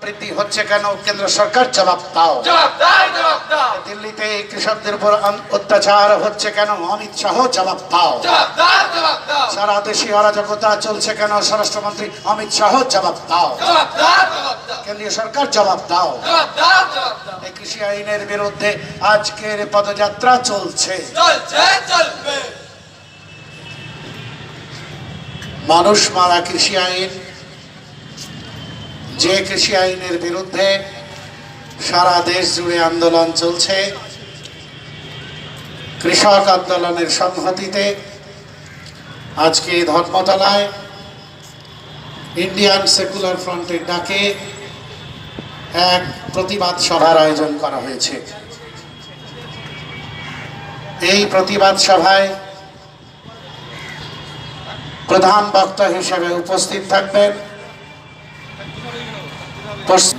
বৃদ্ধি হচ্ছে কেন কেন্দ্র সরকার? জবাব দাও। জবাব দাও জবাব দাও। দিল্লিতে কৃষকদের উপর অত্যাচার হচ্ছে কেন? অমিত শাহ জবাব দাও। সারা দেশে অরাজকতা চলছে কেন? স্বরাষ্ট্রমন্ত্রী অমিত শাহ জবাব দাও। কেন্দ্রীয় সরকার জবাব দাও। জবাব দাও জবাব দাও। এই কৃষি আইনের বিরুদ্ধে আজকের পদযাত্রা চলছে। চলছে চলবে। মানুষ মারা কৃষি আইন, যে কৃষি আইনের বিরুদ্ধে সারা দেশ জুড়ে আন্দোলন চলছে, কৃষক আন্দোলনের সংহতিতে আজকে ধর্মতলায় ইন্ডিয়ান সেকুলার ফ্রন্টের ডাকে এক প্রতিবাদ সভার আয়োজন করা হয়েছে। এই প্রতিবাদ সভায় প্রধান বক্তা হিসেবে উপস্থিত থাকবেন।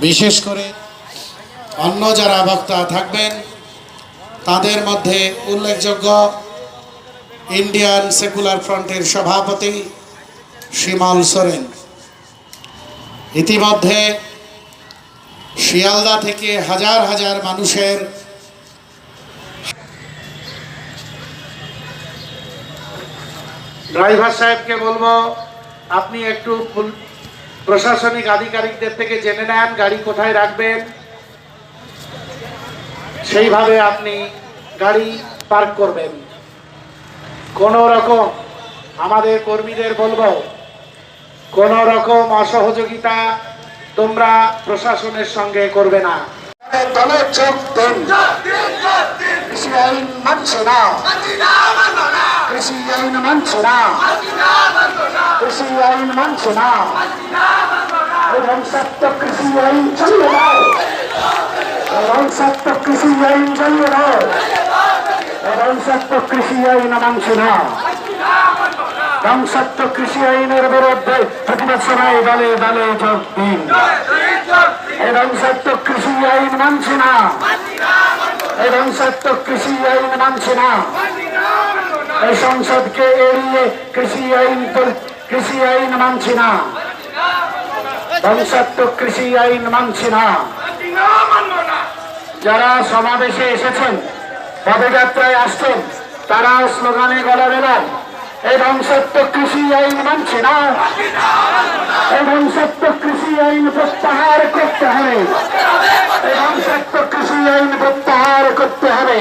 বিশেষ করে অন্য যারা বক্তা থাকবেন, তাদের মধ্যে উল্লেখযোগ্য ইন্ডিয়ান সেকুলার ফ্রন্টের সভাপতি শিমল সোরেন। ইতিমধ্যে শিয়ালদা থেকে হাজার হাজার মানুষের ড্রাইভার সাহেবকে বলব, আপনি একটু প্রশাসনিক আধিকারিকদের থেকে জেনে নেন, গাড়ি কোথায় রাখবেন। সেইভাবে আপনি গাড়ি পার্ক করবেন। কোনো রকম আমাদের কর্মীদের বলব, কোনো রকম অসহযোগিতা তোমরা প্রশাসনের সঙ্গে করবে না। দলে যোগ দেন কৃষি আইন মানছে না। কৃষি আইন মানছে না। কৃষি আইন মানছে না। এবং সত্য কৃষি আইন না। এবং সত্য কৃষি আইন না। এবং সত্য কৃষি আইন মানছে না। এবং কৃষি আইনের বিরুদ্ধে প্রতিবাদ সভায় দলে দলে যোগ দিন। এবং সত্য কৃষি আইন মানছে না। এবং সত্য কৃষি আইন মানছে না। এই সংসদকে এড়িয়ে কৃষি আইন কৃষি আইন মানছে না। ধ্বংসাত্ম কৃষি আইন মানছে না। যারা সমাবেশে এসেছেন, পদযাত্রায় আসছেন, তারা স্লোগানে গলা বেলায় এই ধ্বংসাত্ম কৃষি আইন মানছে না। এই ধ্বংসাত্ম কৃষি আইন প্রত্যাহার করতে হবে। এই ধ্বংসাত্ম কৃষি আইন প্রত্যাহার করতে হবে।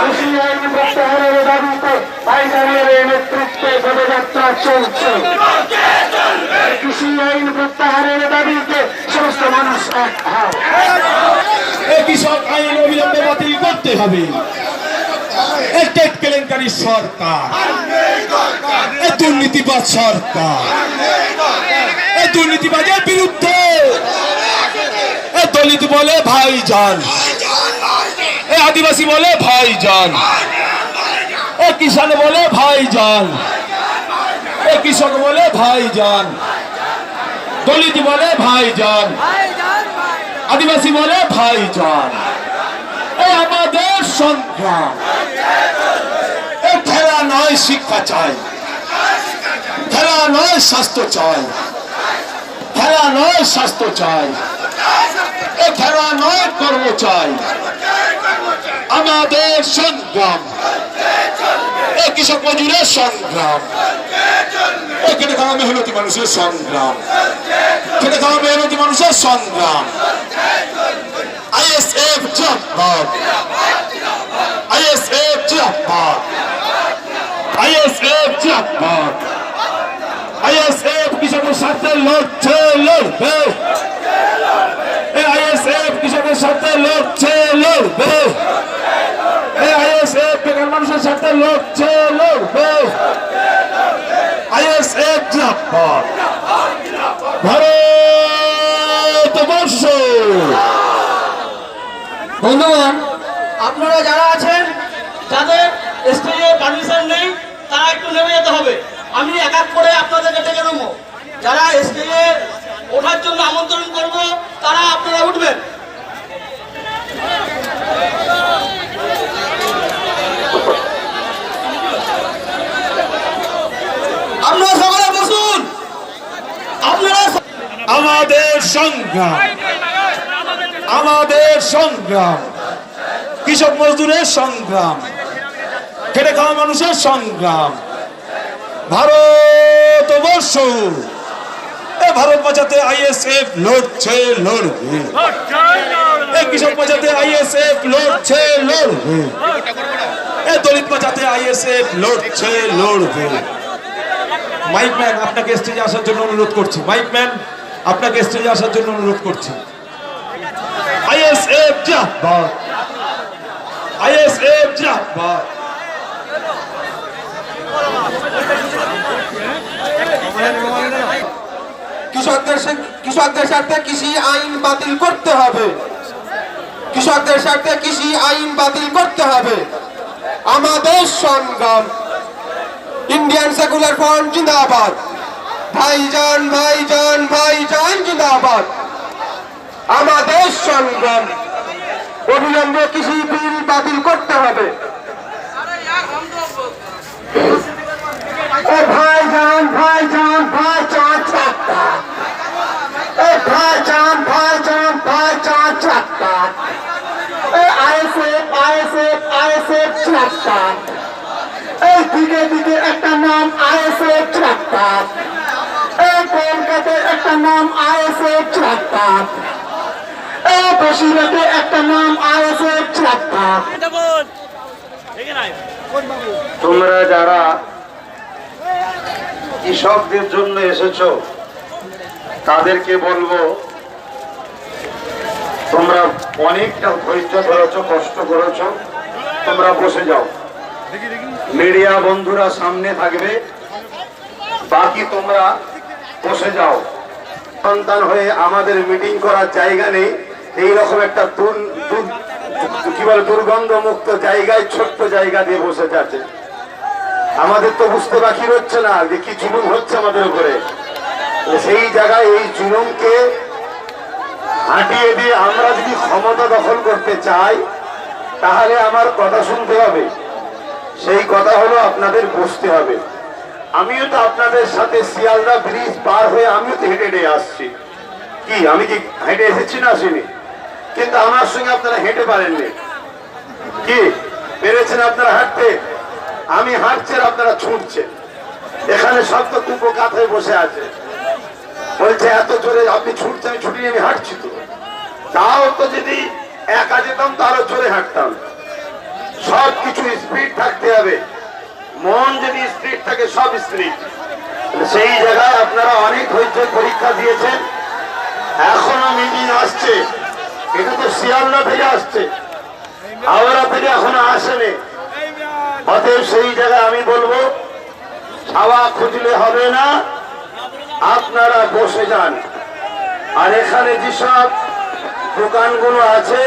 কৃষি আইন প্রত্যাহারের দাবিতে ভাইজানের নেতৃত্বে পদযাত্রা চলছে। কৃষি আইন প্রত্যাহারের দাবিতে সমস্ত মানুষ এক হয় কৃষক আইন অবিলম্বে বাতিল করতে হবে। টেট কেলেঙ্কারি সরকার। এই দুর্নীতিবাদ সরকার। এই দুর্নীতিবাদের বিরুদ্ধে। এই দলিত বলে ভাইজান। এই আদিবাসী বলে ভাইজান। এই কিষান বলে ভাইজান। এই কৃষক বলে ভাইজান। দলিত বলে ভাইজান। আদিবাসী বলে ভাইজান। এই আমাদের সংগ্রাম এই খেলা নয় শিক্ষা চাই। খেলা নয় স্বাস্থ্য চাই। খেলা নয় স্বাস্থ্য চাই। এই খেলা নয় কর্ম চাই। আমাদের সংগ্রাম এই কৃষক মজুরের সংগ্রাম এই খেটে খাওয়া মেহনতি মানুষের সংগ্রাম খেটে খাওয়া মেহনতি মানুষের সংগ্রাম আইএসএফ জিন্দাবাদ আইএসএফ জিন্দাবাদ আইএসএফ জিন্দাবাদ আইএসএফ কৃষকের সাথে লড়ছে লড়বে আইএসএফ কৃষকের সাথে লড়ছে লড়বে আইএসএফ বেকার মানুষের সাথে লড়ছে লড়বে আইএসএফ জিন্দাবাদ বন্ধুগণ আপনারা যারা আছেন যাদের স্টেজে পারমিশন নেই তারা একটু নেমে যেতে হবে। আমি এক এক করে আপনাদেরকে ডেকে নেব। যারা স্টেজে ওঠার জন্য আমন্ত্রণ করব তারা আপনারা উঠবেন। আপনারা সকলে বসুন। আপনারা আমাদের সংগ্রাম। আমাদের সংগ্রাম। কৃষক মজদুরের সংগ্রাম। খেটে খাওয়া মানুষের সংগ্রাম। ভারতবর্ষ এ ভারত বাঁচাতে আইএসএফ লড়ছে, লড়বে। কৃষক বাঁচাতে আইএসএফ লড়ছে, লড়বে। এ দলিত বাঁচাতে আইএসএফ লড়ছে, লড়বে। মাইক ম্যান, আপনাকে স্টেজে আসার জন্য অনুরোধ করছি। মাইক ম্যান, আপনাকে স্টেজে আসার জন্য অনুরোধ করছি। আইএসএফ জিন্দাবাদ আইএসএফ জিন্দাবাদ কৃষকদের কৃষকদের স্বার্থে কৃষি আইন বাতিল করতে হবে। কৃষকদের স্বার্থে কৃষি আইন বাতিল করতে হবে। আমাদের সংগ্রাম, ইন্ডিয়ান সেকুলার ফ্রন্ট জিন্দাবাদ। ভাইজান ভাইজান ভাইজান জিন্দাবাদ। আমাদের সংগ্রাম অবিলম্বে কৃষি বিল বাতিল করতে হবে। এই দিকে দিকে একটা নাম আইএসএফ চাক্কা এই কলকাতার একটা নাম আইএসএফ চাক্কা একটা নাম চাক্কা তোমরা যারা কৃষকদের জন্য এসেছ তাদেরকে বলব তোমরা অনেকটা ধৈর্য ধরেছো কষ্ট করেছ তোমরা বসে যাও। মিডিয়া বন্ধুরা সামনে থাকবে বাকি তোমরা বসে যাও। সন্তান হয়ে আমাদের মিটিং করার জায়গা নেই। এইরকম একটা কি বলে দুর্গন্ধ মুক্ত জায়গায়, ছোট্ট জায়গা দিয়ে বসে যাচ্ছে। আমাদের তো বুঝতে বাকি হচ্ছে না যে কি জুলুম হচ্ছে আমাদের উপরে। সেই জায়গায় এই জুলুমকে হাঁটিয়ে দিয়ে আমরা যদি ক্ষমতা দখল করতে চাই, তাহলে আমার কথা শুনতে হবে। সেই কথা হলো আপনাদের বসতে হবে। আমিও তো আপনাদের সাথে শিয়ালদা ব্রিজ পার হয়ে আমিও তো হেঁটে হেঁটে আসছি। কি, আমি কি হেঁটে এসেছি না আসিনি? কিন্তু আমার সঙ্গে আপনারা হেঁটে পারেননি। কি? পেরেছেন আপনারা হাঁটতে? আমি হাঁটছেন আপনারা ছুটছেন। এখানে সব তো কুপো কাঁথায় বসে আছে। বলছে, এত জোরে আপনি ছুটছেন, আমি ছুটি আমি হাঁটছি তো। তাও তো যদি একা যেতাম, তো আরও জোরে হাঁটতাম। সব কিছু স্পিড থাকতে হবে। মন যদি স্পিড থাকে, সব স্পিড সেই জায়গায় আপনারা অনেক ধৈর্য পরীক্ষা দিয়েছেন। এখনও মিটিং আসছে। এটা তো শিয়ালদা থেকে আসছে। হাওড়া থেকে এখনও আসেনি। অতএব সেই জায়গায় আমি বলব ছাওয়া খুঁজলে হবে না, আপনারা বসে যান। আর এখানে যেসব দোকানগুলো আছে,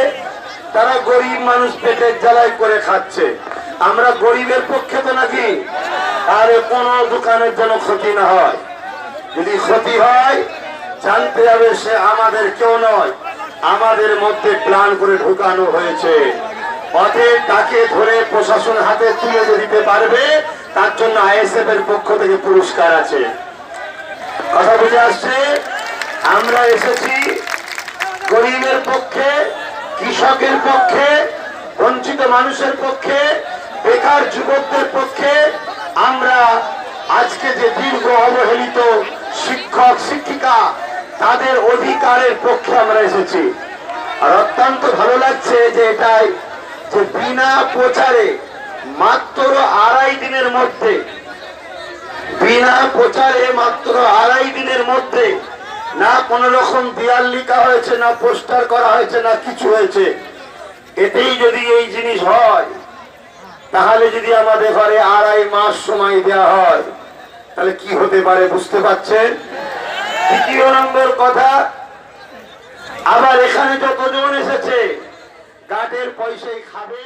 তারা গরিব মানুষ পেটের জ্বালায় করে খাচ্ছে। আমরা গরিবের পক্ষে তো নাকি, আর কোনো দোকানের যেন ক্ষতি না হয়। যদি ক্ষতি হয়, জানতে হবে সে আমাদের কেউ নয়। আমাদের মধ্যে প্ল্যান করে ঢুকানো হয়েছে। অতএব তাকে ধরে প্রশাসন হাতে তুলে দিতে পারবে, তার জন্য আইএসএফ এর পক্ষ থেকে পুরস্কার আছে। কথা বুঝে আসছে? আমরা এসেছি গরিবের পক্ষে, কৃষকের পক্ষে, বঞ্চিত মানুষের পক্ষে, বেকার যুবকদের পক্ষে। আমরা আজকে যে দীর্ঘ অবহেলিত শিক্ষক, শিক্ষিকা তাদের অধিকারের পক্ষে আমরা এসেছি। আর অত্যন্ত ভালো লাগছে যে এটাই যে বিনা প্রচারে মাত্র আড়াই দিনের মধ্যে, বিনা প্রচারে মাত্র আড়াই দিনের মধ্যে না কোন রকম দেয়াল লিখা হয়েছে, না পোস্টার করা হয়েছে, না কিছু হয়েছে। এতেই যদি এই জিনিস হয়, তাহলে যদি আমাদের ঘরে আড়াই মাস সময় দেওয়া হয়, তাহলে কি হতে পারে বুঝতে পারছেন? দ্বিতীয় নম্বর কথা আবার এখানে যতজন এসেছে গাটের পয়সাই খাবে।